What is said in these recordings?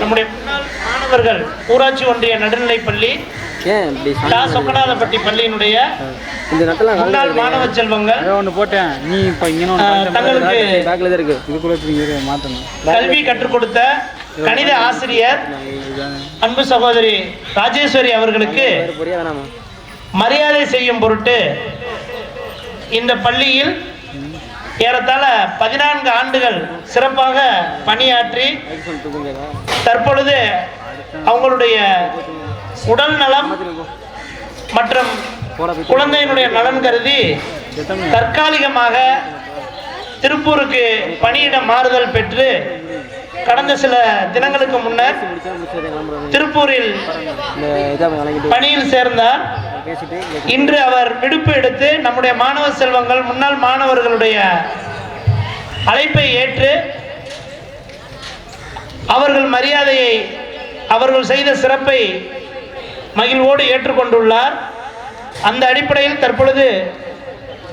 நம்முடைய முன்னாள் மாணவர்கள் ஊராட்சி ஒன்றிய நடுநிலைப்பள்ளி சொக்கநாதப்பட்டி பள்ளியினுடைய இந்த முன்னாள் மாணவ செல்வங்கள். ஒன்று போட்டேன். நீ இப்போ இங்கே ஆ, தங்களுக்கு பேக்கில் தான் இருக்கு. இதுக்குள்ளே மாற்றணும் கல்வி கற்றுக் கொடுத்த கணித ஆசிரியர் அன்பு சகோதரி ராஜேஸ்வரி அவர்களுக்கு மரியாதை செய்யும் பொருட்டு இந்த பள்ளியில் ஏறத்தாழ பதினான்கு ஆண்டுகள் சிறப்பாக பணியாற்றி தற்பொழுது அவங்களுடைய உடல் நலம் மற்றும் குழந்தையினுடைய நலன் கருதி தற்காலிகமாக திருப்பூருக்கு பணியிட மாறுதல் பெற்று கடந்த சில தினங்களுக்கு முன்னர் திருப்பூரில் பணியில் சேர்ந்தார். இன்று அவர் விடுப்பு எடுத்து நம்முடைய மாணவ செல்வங்கள் முன்னாள் மாணவர்களுடைய அழைப்பை ஏற்று அவர்கள் மரியாதையை அவர்கள் செய்த சிறப்பை மகிழ்வோடு ஏற்றுக்கொண்டுள்ளார். அந்த அடிப்படையில் தற்பொழுது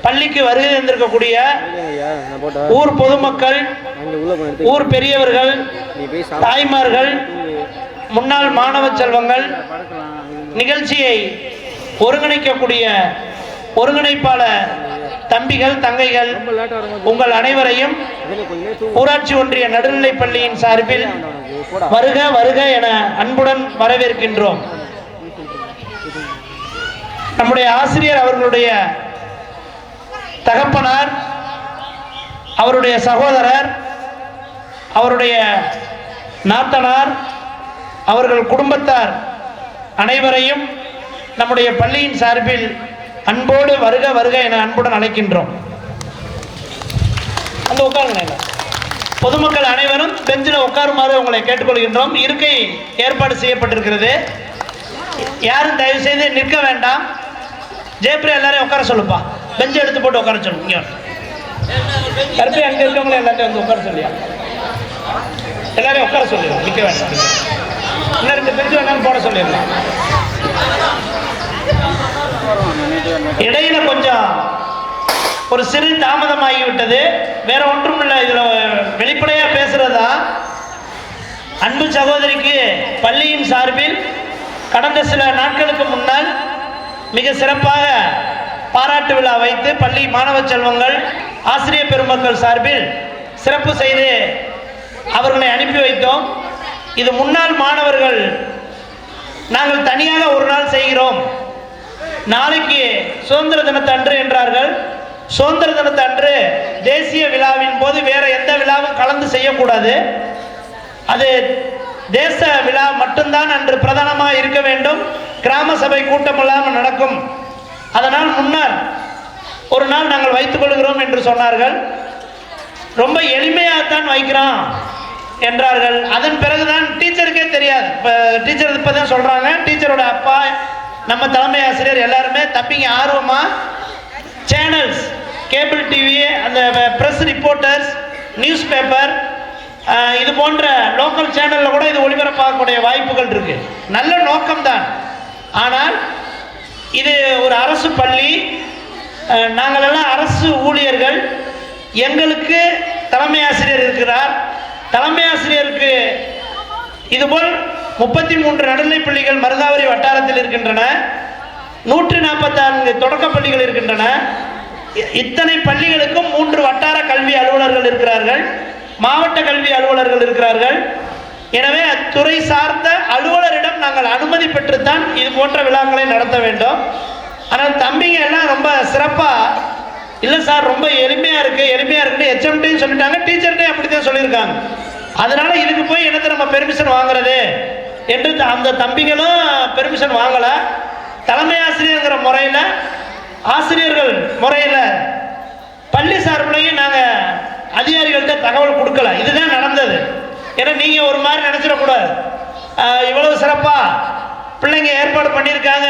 பள்ளிக்கு வருகை தந்திருக்கக்கூடிய ஊர் பொதுமக்கள் ஊர் பெரியவர்கள் தாய்மார்கள் முன்னாள் மாணவ செல்வங்கள் நிகழ்ச்சியை ஒருங்கிணைக்கக்கூடிய ஒருங்கிணைப்பாளர் தம்பிகள் தங்கைகள் உங்கள் அனைவரையும் ஊராட்சி ஒன்றிய நடுநிலைப் பள்ளியின் சார்பில் வருக வருக என அன்புடன் வரவேற்கின்றோம். நம்முடைய ஆசிரியர் அவர்களுடைய தகப்பனார் அவருடைய சகோதரர் அவருடைய நாத்தனார் அவர்கள் குடும்பத்தார் அனைவரையும் நம்முடைய பள்ளியின் சார்பில் அன்போடு வருக வருக என அன்புடன் அழைக்கின்றோம். அந்த உட்காருங்க பொதுமக்கள் அனைவரும் பெஞ்சில் உட்காருமாறு உங்களை கேட்டுக்கொள்கின்றோம். இருக்கை ஏற்பாடு செய்யப்பட்டிருக்கிறது. யாரும் தயவு செய்து நிற்க வேண்டாம். ஜெயபிரியா எல்லாரையும் உட்கார சொல்லுப்பா. பெஞ்சை எடுத்து போட்டு உட்கார சொல்லு. இங்கே கருப்பி அங்கே இருக்கவங்களே எல்லாத்தையும் வந்து உட்கார சொல்லியா? எல்லாரையும் உட்கார சொல்லிடலாம் நிற்க வேண்டாம். இன்னும் ரெண்டு பெஞ்சு வேணாலும் போட சொல்லிடலாம். இடையில கொஞ்சம் ஒரு சிறு தாமதம் ஆகிவிட்டது வேற ஒன்றும் இல்லை இதுல வெளிப்படையா பேசுறதா? அன்பு சகோதரிக்கு பள்ளியின் சார்பில் கடந்த சில நாட்களுக்கு முன்னால் மிக சிறப்பாக பாராட்டு விழா வைத்து பள்ளி மாணவ செல்வங்கள் ஆசிரியர் பெருமக்கள் சார்பில் சிறப்பு செய்து அவர்களை அனுப்பி வைத்தோம். இது முன்னாள் மாணவர்கள் நாங்கள் தனியாக ஒரு நாள் செய்கிறோம். நாளைக்கு சுதந்திர தினத்தன்று என்றார்கள். சுதந்திர தினத்தன்று தேசிய விழாவின் போது வேற எந்த விழாவும் கலந்து செய்யக்கூடாது. அது தேச விழா மட்டும்தான் அன்று பிரதானமாக இருக்க வேண்டும். கிராம சபை கூட்டம் இல்லாமல் நடக்கும். அதனால் முன்னர் ஒரு நாள் நாங்கள் வைத்துக் கொள்கிறோம் என்று சொன்னார்கள். ரொம்ப எளிமையாகத்தான் வைக்கிறோம் என்றார்கள். அதன் பிறகுதான் டீச்சருக்கே தெரியாது. இப்போ டீச்சர் இப்போ தான் சொல்கிறாங்க டீச்சரோட அப்பா நம்ம தலைமை ஆசிரியர் எல்லாருமே தப்பிங்க ஆர்வமாக சேனல்ஸ் கேபிள் டிவி அந்த ப்ரெஸ் ரிப்போர்ட்டர்ஸ் நியூஸ் பேப்பர் இது போன்ற லோக்கல் சேனலில் கூட இது ஒளிபரப்பாகக்கூடிய வாய்ப்புகள் இருக்கு. நல்ல நோக்கம்தான். ஆனால் இது ஒரு அரசு பள்ளி. நாங்களெல்லாம் அரசு ஊழியர்கள். எங்களுக்கு தலைமை ஆசிரியர் இருக்கிறார். தலைமை ஆசிரியருக்கு இதுபோல் முப்பத்தி மூன்று நடுநிலை பள்ளிகள் மருதாவரி வட்டாரத்தில் இருக்கின்றன. நூற்றி நாற்பத்தான்கு தொடக்கப் பள்ளிகள் இருக்கின்றன. இ- இத்தனை பள்ளிகளுக்கும் மூன்று வட்டார கல்வி அலுவலர்கள் இருக்கிறார்கள். மாவட்ட கல்வி அலுவலர்கள் இருக்கிறார்கள். எனவே அத்துறை சார்ந்த அலுவலரிடம் நாங்கள் அனுமதி பெற்றுத்தான் இது போன்ற விழாக்களை நடத்த வேண்டும். ஆனால் தம்பிங்க எல்லாம் ரொம்ப சிறப்பாக இல்லை சார் ரொம்ப எளிமையாக இருக்குது எளிமையாக இருக்குன்னு ஹெச்எம்டின்னு சொல்லிட்டாங்க டீச்சர்கிட்டையும் அப்படி தான் சொல்லியிருக்காங்க. அதனால இதுக்கு போய் என்னத்தை நம்ம பெர்மிஷன் வாங்குறது. என்று த- அந்த தம்பிகளும் பெர்மிஷன் வாங்கலை. தலைமை ஆசிரியர்ங்கிற முறையில் ஆசிரியர்கள் முறையில் பள்ளி சார்பிலையும் நாங்கள் அதிகாரிகள்கிட்ட தகவல் கொடுக்கல. இதுதான் நடந்தது. ஏன்னா நீங்கள் ஒரு மாதிரி நினச்சிடக்கூடாது இவ்வளவு சிறப்பாக பிள்ளைங்க ஏற்பாடு பண்ணியிருக்காங்க.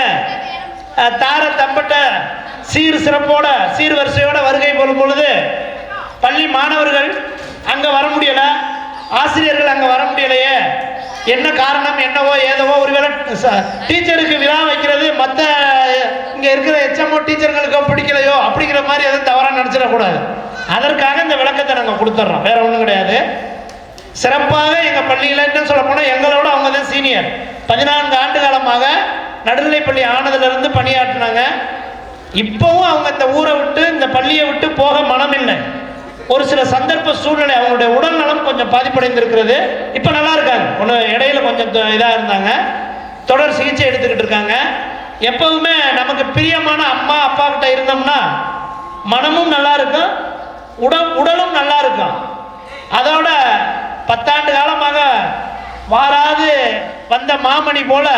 தார தம்பட்ட சீர் சிறப்போட சீர் வரிசையோட வருகை போடும் பொழுது பள்ளி மாணவர்கள் அங்கே வர முடியலை. ஆசிரியர்கள் அங்கே வர முடியலையே. என்ன காரணம் என்னவோ ஏதவோ ஒருவேளை ச- டீச்சருக்கு விழா வைக்கிறது மற்ற இங்கே இருக்கிற எச்எம்ஓ டீச்சர்களுக்கோ பிடிக்கலையோ அப்படிங்கிற மாதிரி எதுவும் தவறாக நினச்சிடக்கூடாது. அதற்காக இந்த விளக்கத்தை நாங்கள் கொடுத்துட்றோம் வேற ஒன்றும் கிடையாது. சிறப்பாக எங்கள் பள்ளியில் என்ன சொல்ல போனால் எங்களோட அவங்க தான் சீனியர் பதினான்கு ஆண்டு காலமாக நடுநிலைப்பள்ளி ஆனதுலேருந்து பணியாற்றினாங்க. இப்போவும் அவங்க இந்த ஊரை விட்டு இந்த பள்ளியை விட்டு போக மனமில்லை. ஒரு சில சந்தர்ப்ப சூழ்நிலை அவங்களுடைய உடல்நலம் கொஞ்சம் பாதிப்படைந்திருக்கிறது. இப்போ நல்லா இருக்காங்க. ஒன்று இடையில கொஞ்சம் இதாக இருந்தாங்க. தொடர் சிகிச்சை எடுத்துக்கிட்டு இருக்காங்க. எப்பவுமே நமக்கு பிரியமான அம்மா அப்பா கிட்ட இருந்தோம்னா மனமும் நல்லா இருக்கும் உடல் உடலும் நல்லா இருக்கும். அதோட பத்தாண்டு காலமாக வாராது வந்த மாமணி போல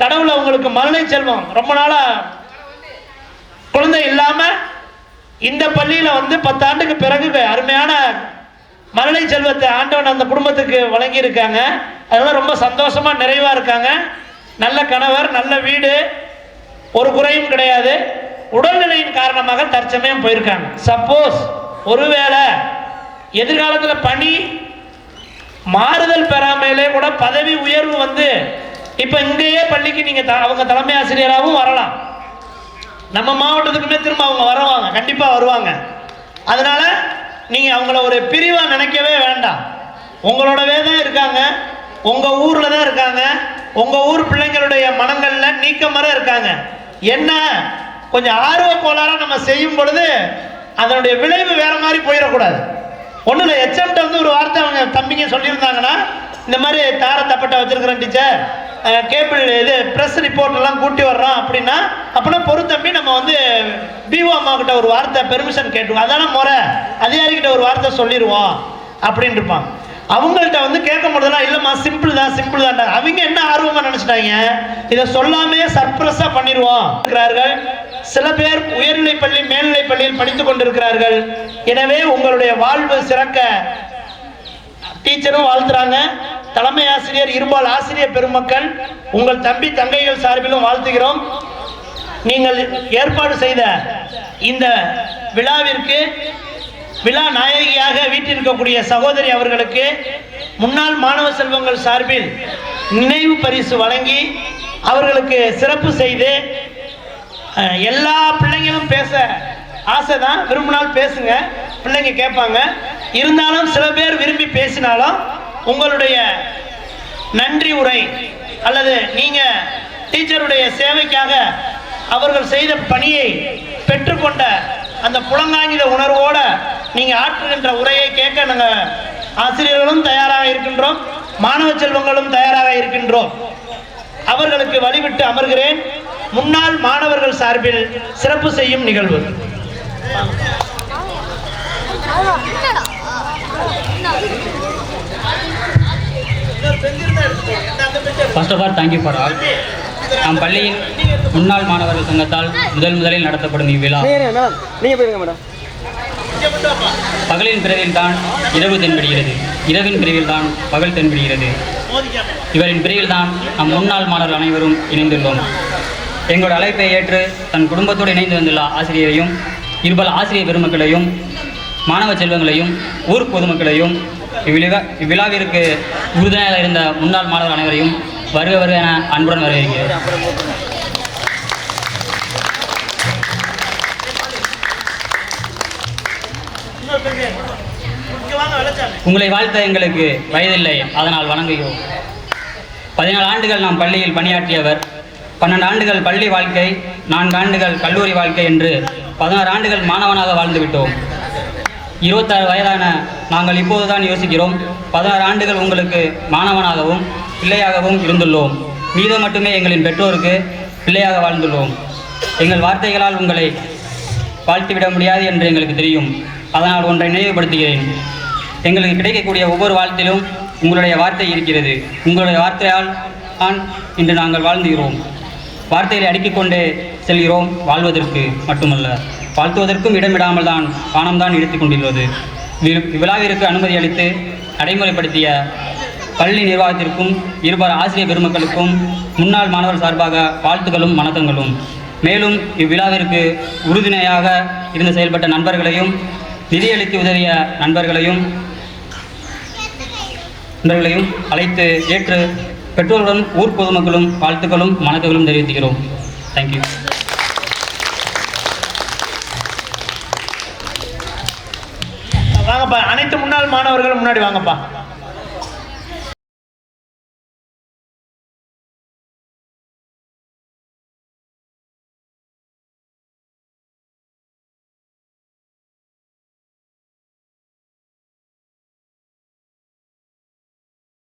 கடவுளை உங்களுக்கு மருளை செல்வம். ரொம்ப நாளா குழந்தை இல்லாம இந்த பள்ளியில வந்து பத்தாண்டுக்கு பிறகு அருமையான மழலை செல்வத்தை ஆண்டவன் அந்த குடும்பத்துக்கு வழங்கி இருக்காங்க அதெல்லாம் ரொம்ப சந்தோஷமா நிறைவா இருக்காங்க. நல்ல கணவர் நல்ல வீடு ஒரு குறையும் கிடையாது. உடல்நிலையின் காரணமாக தற்சமயம் போயிருக்காங்க. சப்போஸ் ஒருவேளை எதிர்காலத்தில் பணி மாறுதல் பெறாமலே கூட பதவி உயர்வு வந்து இப்போ இங்கேயே பள்ளிக்கு நீங்கள் த அவங்க தலைமை ஆசிரியராகவும் வரலாம். நம்ம மாவட்டத்துக்குமே திரும்ப அவங்க வருவாங்க. கண்டிப்பாக வருவாங்க. அதனால நீங்கள் அவங்கள ஒரு பிரிவாக நினைக்கவே வேண்டாம். உங்களோடவே தான் இருக்காங்க. உங்கள் ஊரில் தான் இருக்காங்க. உங்கள் ஊர் பிள்ளைங்களுடைய மனங்களில் நீக்கமர இருக்காங்க. என்ன? கொஞ்சம் ஆர்வ கோளாறாக நம்ம செய்யும் பொழுது அதனுடைய விளைவு வேற மாதிரி போயிடக்கூடாது. ஒன்றும் இல்லை எச்எம்கிட்ட வந்து ஒரு வார்த்தை அவங்க தம்பிங்க சொல்லியிருந்தாங்கன்னா இந்த மாதிரி தார தப்பட்டை வச்சுருக்குறேன் டீச்சர் கேபிள் இது ப்ரெஸ் ரிப்போர்ட் எல்லாம் கூட்டி வர்றோம் அப்படின்னா அப்படின்னா பொறுத்தம்பி நம்ம வந்து பிஓ அம்மா கிட்ட ஒரு வார்த்தை பெர்மிஷன் கேட்டுருவோம். அதான முறை? அதிகாரிக்கிட்ட ஒரு வார்த்தை சொல்லிடுவோம் அப்படின்னு இருப்பாங்க. அவங்கள்ட்ட வந்து கேட்க முடியலாம் இல்லைம்மா சிம்பிள் தான் சிம்பிள் தான் அவங்க என்ன ஆர்வமாக நினச்சிட்டாங்க? இதை சொல்லாமே சர்ப்ரஸாக பண்ணிடுவோம் இருக்கிறார்கள். சில பேர் உயர்நிலை பள்ளி மேல்நிலை பள்ளியில் படித்து கொண்டிருக்கிறார்கள். எனவே உங்களுடைய வாழ்வு சிறக்க. டீச்சரும் வாழ்த்துறாங்க. தலைமை ஆசிரியர் இருபால் ஆசிரியர் பெருமக்கள் உங்கள் தம்பி தங்கைகள் சார்பிலும் வாழ்த்துகிறோம். நீங்கள் ஏற்பாடு செய்த இந்த விழாவிற்கு விழா நாயகியாக வீட்டில் இருக்கக்கூடிய சகோதரி அவர்களுக்கு முன்னாள் மாணவ செல்வங்கள் சார்பில் நினைவு பரிசு வழங்கி அவர்களுக்கு சிறப்பு செய்து எல்லா பிள்ளைங்களும் பேச ஆசை தான் விரும்பினால் பேசுங்க. பிள்ளைங்க கேட்பாங்க. இருந்தாலும் சில பேர் விரும்பி பேசினாலும் உங்களுடைய நன்றி உரை அல்லது நீங்க டீச்சருடைய சேவைக்காக அவர்கள் செய்த பணியை பெற்றுக்கொண்ட அந்த புலங்காங்கித உணர்வோட நீங்க ஆற்றுகின்ற உரையை கேட்க நாங்க ஆசிரியர்களும் தயாராக இருக்கின்றோம். மாணவ செல்வங்களும் தயாராக இருக்கின்றோம். அவர்களுக்கு வழிவிட்டு அமர்கிறேன். முன்னாள் மாணவர்கள் சார்பில் சிறப்பு செய்யும் நிகழ்வு. First of all thank you for all நம் பள்ளியின் முன்னாள் மாணவர்கள் சங்கத்தால் முதல் முதலில் நடத்தப்படும் இவ்விழா. பகலின் பிரிவில் தான் இரவு தென்படுகிறது. இரவின் பிரிவில் தான் பகல் தென்படுகிறது. இவரின் பிரிவில் தான் நம் முன்னாள் மாணவர்கள் அனைவரும் இணைந்துள்ளோம். எங்களோட அழைப்பை ஏற்று தன் குடும்பத்தோடு இணைந்து வந்துள்ள ஆசிரியரையும் இருபல் ஆசிரியர் பெருமக்களையும் மாணவ செல்வங்களையும் ஊர் பொதுமக்களையும் இவ்விழா இவ்விழாவிற்கு உறுதுணையாக இருந்த முன்னாள் மாணவர் அனைவரையும் வருக வருக என அன்புடன் வரவேற்கிறேன் உங்களை வாழ்த்த எங்களுக்கு வயதில்லை அதனால் வணங்குகிறோம். பதினாலு ஆண்டுகள் நாம் பள்ளியில் பணியாற்றியவர் பன்னெண்டு ஆண்டுகள் பள்ளி வாழ்க்கை நான்கு ஆண்டுகள் கல்லூரி வாழ்க்கை என்று பதினாறு ஆண்டுகள் மாணவனாக வாழ்ந்து விட்டோம். இருபத்தாறு வயதான நாங்கள் இப்போதுதான் யோசிக்கிறோம் பதினாறு ஆண்டுகள் உங்களுக்கு மாணவனாகவும் பிள்ளையாகவும் இருந்துள்ளோம். மீதம் மட்டுமே எங்களின் பெற்றோருக்கு பிள்ளையாக வாழ்ந்துள்ளோம். எங்கள் வார்த்தைகளால் உங்களை வாழ்த்துவிட முடியாது என்று எங்களுக்கு தெரியும். அதனால் ஒன்றை நினைவுபடுத்துகிறேன். எங்களுக்கு கிடைக்கக்கூடிய ஒவ்வொரு வாழ்த்திலும் உங்களுடைய வார்த்தை இருக்கிறது. உங்களுடைய வார்த்தையால் தான் இன்று நாங்கள் வாழ்ந்துகிறோம். வார்த்தைகளை அடுக்கிக் கொண்டே செல்கிறோம் வாழ்வதற்கு மட்டுமல்ல. வாழ்த்துவதற்கும் இடமிடாமல் தான் வானம்தான் இழுத்துக் கொண்டுள்ளது. வி- இவ்விழாவிற்கு அனுமதி அளித்து நடைமுறைப்படுத்திய பள்ளி நிர்வாகத்திற்கும் இருபார் ஆசிரியர் பெருமக்களுக்கும் முன்னாள் மாணவர் சார்பாக வாழ்த்துக்களும் வணக்கங்களும். மேலும் இவ்விழாவிற்கு உறுதுணையாக இருந்து செயல்பட்ட நண்பர்களையும் நிதியளித்து உதவிய நண்பர்களையும் நண்பர்களையும் அழைத்து ஏற்று பெற்றோர்களுடன் ஊர் பொதுமக்களும் வாழ்த்துக்களும் வணக்கங்களும் தெரிவித்துகிறோம் தேங்க்யூ வாங்கப்பா அனைத்து முன்னாள் மாணவர்களும் முன்னாடி வாங்கப்பா.